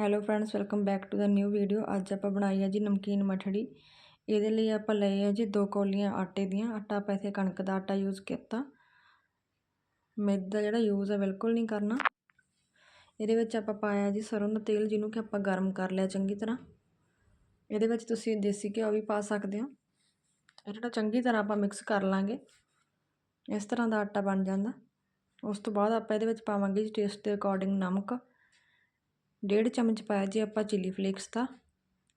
Hello friends welcome back to the new video ਅੱਜ ਆਪਾਂ ਬਣਾਈ ਹੈ ਜੀ ਨਮਕੀਨ ਮਠੜੀ। ਇਹਦੇ ਲਈ ਆਪਾਂ ਲਏ ਆ ਜੀ ਦੋ ਕੌਲੀਆਂ ਆਟੇ ਦੀਆਂ। ਆਟਾ ਆਪਾਂ ਇੱਥੇ ਕਣਕ ਦਾ ਆਟਾ ਯੂਜ਼ ਕੀਤਾ। ਮੈਦਾ ਦਾ ਜਿਹੜਾ ਯੂਜ਼ ਹੈ ਬਿਲਕੁਲ ਨਹੀਂ ਕਰਨਾ। ਇਹਦੇ ਵਿੱਚ ਆਪਾਂ ਪਾਇਆ ਜੀ ਸਰੋਂ ਦਾ ਤੇਲ, ਜਿਹਨੂੰ ਕਿ ਆਪਾਂ ਗਰਮ ਕਰ ਲਿਆ ਚੰਗੀ ਤਰ੍ਹਾਂ। ਇਹਦੇ ਵਿੱਚ ਤੁਸੀਂ ਦੇਸੀ ਘਿਓ ਵੀ ਪਾ ਸਕਦੇ ਹੋ। ਇਹ ਜਿਹੜਾ ਚੰਗੀ ਤਰ੍ਹਾਂ ਆਪਾਂ ਮਿਕਸ ਕਰ ਲਾਂਗੇ, ਇਸ ਤਰ੍ਹਾਂ ਦਾ ਆਟਾ ਬਣ ਜਾਂਦਾ। ਉਸ ਤੋਂ ਬਾਅਦ ਆਪਾਂ ਇਹਦੇ ਵਿੱਚ ਪਾਵਾਂਗੇ ਜੀ ਟੇਸਟ ਦੇ ਅਕੋਰਡਿੰਗ ਨਮਕ। ਡੇਢ ਚਮਚ ਪਾਇਆ ਜੀ ਆਪਾਂ ਚਿੱਲੀ ਫਲੇਕਸ ਦਾ।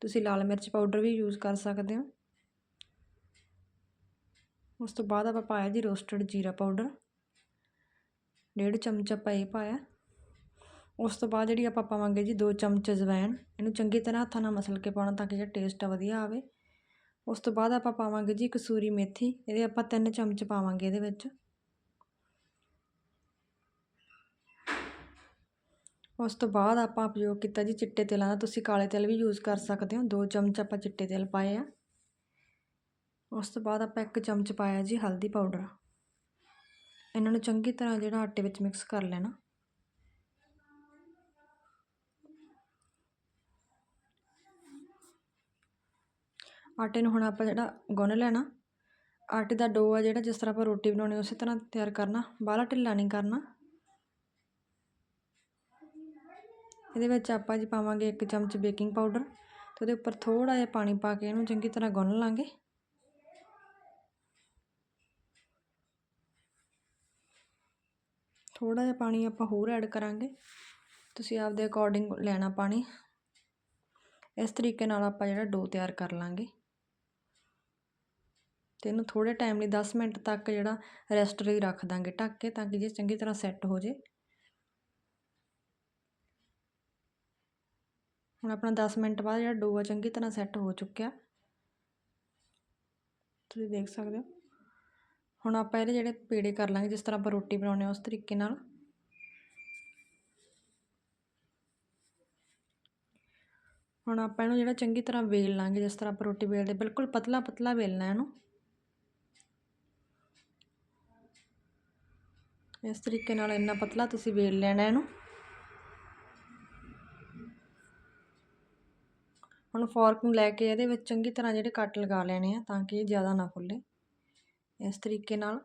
ਤੁਸੀਂ ਲਾਲ ਮਿਰਚ ਪਾਊਡਰ ਵੀ ਯੂਜ਼ ਕਰ ਸਕਦੇ ਹੋ। ਉਸ ਤੋਂ ਬਾਅਦ ਆਪਾਂ ਪਾਇਆ ਜੀ ਰੋਸਟਡ ਜੀਰਾ ਪਾਊਡਰ ਡੇਢ ਚਮਚ ਆਪਾਂ ਇਹ ਪਾਇਆ। ਉਸ ਤੋਂ ਬਾਅਦ ਜਿਹੜੀ ਆਪਾਂ ਪਾਵਾਂਗੇ ਜੀ 2 ਚਮਚ ਅਜਵਾਇਣ ਇਹਨੂੰ ਚੰਗੀ ਤਰ੍ਹਾਂ ਹੱਥਾਂ ਨਾਲ ਮਸਲ ਕੇ ਪਾਉਣਾ ਤਾਂ ਕਿ ਜਿਹੜਾ ਟੇਸਟ ਆ ਵਧੀਆ ਆਵੇ। ਉਸ ਤੋਂ ਬਾਅਦ ਆਪਾਂ ਪਾਵਾਂਗੇ ਜੀ ਕਸੂਰੀ ਮੇਥੀ। ਇਹਦੇ ਆਪਾਂ 3 ਚਮਚ ਪਾਵਾਂਗੇ ਇਹਦੇ ਵਿੱਚ। ਉਸ ਤੋਂ ਬਾਅਦ ਆਪਾਂ ਉਪਯੋਗ ਕੀਤਾ ਜੀ ਚਿੱਟੇ ਤੇਲਾਂ ਦਾ। ਤੁਸੀਂ ਕਾਲੇ ਤੇਲ ਵੀ ਯੂਜ਼ ਕਰ ਸਕਦੇ ਹੋ। 2 ਚਮਚ ਆਪਾਂ ਚਿੱਟੇ ਤੇਲ ਪਾਏ ਆ। ਉਸ ਤੋਂ ਬਾਅਦ ਆਪਾਂ 1 ਚਮਚ ਪਾਇਆ ਜੀ ਹਲਦੀ ਪਾਊਡਰ ਇਹਨਾਂ ਨੂੰ ਚੰਗੀ ਤਰ੍ਹਾਂ ਜਿਹੜਾ ਆਟੇ ਵਿੱਚ ਮਿਕਸ ਕਰ ਲੈਣਾ। ਆਟੇ ਨੂੰ ਹੁਣ ਆਪਾਂ ਜਿਹੜਾ ਗੁੰਨ ਲੈਣਾ। ਆਟੇ ਦਾ ਡੋ ਆ ਜਿਹੜਾ ਜਿਸ ਤਰ੍ਹਾਂ ਆਪਾਂ ਰੋਟੀ ਬਣਾਉਣੀ, ਉਸੇ ਤਰ੍ਹਾਂ ਤਿਆਰ ਕਰਨਾ। ਬਾਹਲਾ ਢਿੱਲਾ ਨਹੀਂ ਕਰਨਾ। ਇਹਦੇ ਵਿੱਚ ਆਪਾਂ ਜੀ ਪਾਵਾਂਗੇ ਇੱਕ ਚਮਚ ਬੇਕਿੰਗ ਪਾਊਡਰ ਤੇ ਉਹਦੇ ਉੱਪਰ ਥੋੜਾ ਜਿਹਾ ਪਾਣੀ ਪਾ ਕੇ ਇਹਨੂੰ ਚੰਗੀ ਤਰ੍ਹਾਂ ਗੁੰਨ ਲਾਂਗੇ। ਥੋੜਾ ਜਿਹਾ ਪਾਣੀ ਆਪਾਂ ਹੋਰ ਐਡ ਕਰਾਂਗੇ। ਤੁਸੀਂ ਆਪਦੇ ਅਕੋਰਡਿੰਗ ਲੈਣਾ ਪਾਣੀ। ਇਸ ਤਰੀਕੇ ਨਾਲ ਆਪਾਂ ਜਿਹੜਾ ਡੋ ਤਿਆਰ ਕਰ ਲਾਂਗੇ। ਤੇ ਇਹਨੂੰ ਥੋੜੇ ਟਾਈਮ ਲਈ 10 ਮਿੰਟ ਤੱਕ ਜਿਹੜਾ ਰੈਸਟ ਲਈ ਰੱਖ ਦਾਂਗੇ ਢੱਕ ਕੇ ਤਾਂ ਕਿ ਜੇ ਚੰਗੀ ਤਰ੍ਹਾਂ ਸੈੱਟ ਹੋ ਜੇ। ਹੁਣ ਆਪਣਾ 10 ਮਿੰਟ ਬਾਅਦ ਜਿਹੜਾ ਡੋ ਆ ਚੰਗੀ ਤਰ੍ਹਾਂ ਸੈੱਟ ਹੋ ਚੁੱਕਿਆ। ਤੁਸੀਂ ਦੇਖ ਸਕਦੇ ਹੋ। ਹੁਣ ਆਪਾਂ ਇਹਦੇ ਜਿਹੜੇ ਪੇੜੇ ਕਰ ਲਾਂਗੇ, ਜਿਸ ਤਰ੍ਹਾਂ ਆਪਾਂ ਰੋਟੀ ਬਣਾਉਂਦੇ ਆ ਉਸ ਤਰੀਕੇ ਨਾਲ। ਹੁਣ ਆਪਾਂ ਇਹਨੂੰ ਜਿਹੜਾ ਚੰਗੀ ਤਰ੍ਹਾਂ ਵੇਲ ਲਾਂਗੇ, ਜਿਸ ਤਰ੍ਹਾਂ ਆਪਾਂ ਰੋਟੀ ਵੇਲਦੇ, ਬਿਲਕੁਲ ਪਤਲਾ ਪਤਲਾ ਵੇਲਣਾ ਇਹਨੂੰ। ਇਸ ਤਰੀਕੇ ਨਾਲ ਇੰਨਾ ਪਤਲਾ ਤੁਸੀਂ ਵੇਲ ਲੈਣਾ ਇਹਨੂੰ। ਹੁਣ ਫੋਰਕ ਨੂੰ ਲੈ ਕੇ ਇਹਦੇ ਵਿੱਚ ਚੰਗੀ ਤਰ੍ਹਾਂ ਜਿਹੜੇ ਕੱਟ ਲਗਾ ਲੈਣੇ ਆ ਤਾਂ ਕਿ ਇਹ ਜ਼ਿਆਦਾ ਨਾ ਫੁੱਲੇ ਇਸ ਤਰੀਕੇ ਨਾਲ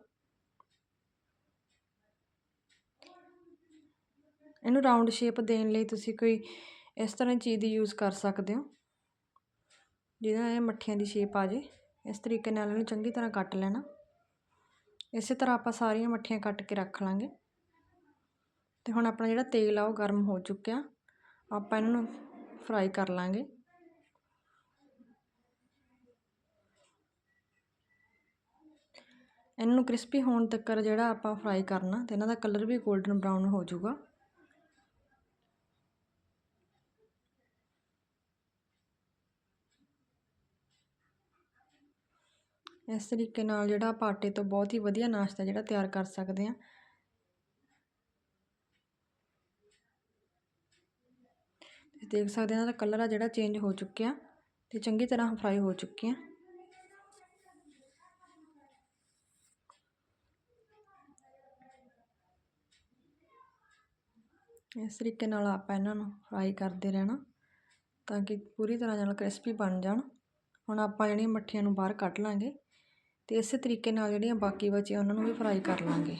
ਇਹਨੂੰ ਰਾਉਂਡ ਸ਼ੇਪ ਦੇਣ ਲਈ ਤੁਸੀਂ ਕੋਈ ਇਸ ਤਰ੍ਹਾਂ ਦੀ ਚੀਜ਼ ਦੀ ਯੂਜ਼ ਕਰ ਸਕਦੇ ਹੋ। ਜਿਹਦੇ ਨਾਲ ਇਹ ਮੱਠੀਆਂ ਦੀ ਸ਼ੇਪ ਆ ਜੇ, ਇਸ ਤਰੀਕੇ ਨਾਲ ਇਹਨੂੰ ਚੰਗੀ ਤਰ੍ਹਾਂ ਕੱਟ ਲੈਣਾ। ਇਸੇ ਤਰ੍ਹਾਂ ਆਪਾਂ ਸਾਰੀਆਂ ਮੱਠੀਆਂ ਕੱਟ ਕੇ ਰੱਖ ਲਾਂਗੇ। ਤੇ ਹੁਣ ਆਪਣਾ ਜਿਹੜਾ ਤੇਲ ਆ ਉਹ ਗਰਮ ਹੋ ਚੁੱਕਿਆ। ਆਪਾਂ ਇਹਨਾਂ ਨੂੰ ਫਰਾਈ ਕਰ ਲਾਂਗੇ। ਇਹਨਾਂ ਨੂੰ ਕ੍ਰਿਸਪੀ ਹੋਣ ਤੱਕ ਜਿਹੜਾ ਆਪਾਂ ਫਰਾਈ ਕਰਨਾ, ਤੇ ਇਹਨਾਂ ਦਾ ਕਲਰ ਵੀ 골ਡਨ ਬਰਾਊਨ ਹੋ ਜਾਊਗਾ। ਇਸ ਤਰੀਕੇ ਨਾਲ ਜਿਹੜਾ ਆਪਾਂ ਆਟੇ ਤੋਂ ਬਹੁਤ ਹੀ ਵਧੀਆ ਨਾਸ਼ਤਾ ਜਿਹੜਾ ਤਿਆਰ ਕਰ ਸਕਦੇ ਹਾਂ। ਦੇਖ ਸਕਦੇ ਇਹਨਾਂ ਦਾ ਕਲਰ ਆ ਜਿਹੜਾ ਚੇਂਜ ਹੋ ਚੁੱਕਿਆ, ਤੇ ਚੰਗੀ ਤਰ੍ਹਾਂ ਫਰਾਈ ਹੋ ਚੁੱਕੇ ਚੁੱਕੀਆਂ ਇਸ ਤਰੀਕੇ ਨਾਲ ਆਪਾਂ ਇਹਨਾਂ ਨੂੰ ਫਰਾਈ ਕਰਦੇ ਰਹਿਣਾ ਤਾਂ ਕਿ ਪੂਰੀ ਤਰ੍ਹਾਂ ਨਾਲ ਕ੍ਰਿਸਪੀ ਬਣ ਜਾਣ। ਹੁਣ ਆਪਾਂ ਜਿਹੜੀਆਂ ਮੱਠੀਆਂ ਨੂੰ ਬਾਹਰ ਕੱਢ ਲਾਂਗੇ ਅਤੇ ਇਸੇ ਤਰੀਕੇ ਨਾਲ ਜਿਹੜੀਆਂ ਬਾਕੀ ਬਚੀਆਂ ਉਹਨਾਂ ਨੂੰ ਵੀ ਫਰਾਈ ਕਰ ਲਾਂਗੇ।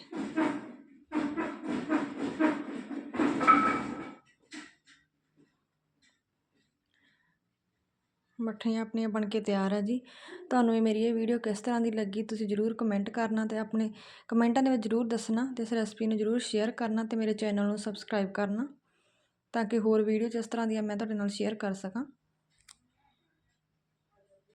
ਮੱਠੀਆਂ ਆਪਣੀਆਂ ਬਣ ਕੇ ਤਿਆਰ ਆ ਜੀ। ਤੁਹਾਨੂੰ ਇਹ ਮੇਰੀ ਇਹ ਵੀਡੀਓ ਕਿਸ ਤਰ੍ਹਾਂ ਦੀ ਲੱਗੀ ਤੁਸੀਂ ਜ਼ਰੂਰ ਕਮੈਂਟ ਕਰਨਾ ਤੇ ਆਪਣੇ ਕਮੈਂਟਾਂ ਦੇ ਵਿੱਚ ਜ਼ਰੂਰ ਦੱਸਣਾ ਤੇ ਇਸ ਰੈਸਪੀ ਨੂੰ ਜ਼ਰੂਰ ਸ਼ੇਅਰ ਕਰਨਾ ਤੇ ਮੇਰੇ ਚੈਨਲ ਨੂੰ ਸਬਸਕ੍ਰਾਈਬ ਕਰਨਾ ਤਾਂ ਕਿ ਹੋਰ ਵੀਡੀਓ ਜਿਸ ਤਰ੍ਹਾਂ ਦੀਆਂ ਮੈਂ ਤੁਹਾਡੇ ਨਾਲ ਸ਼ੇਅਰ ਕਰ ਸਕਾਂ।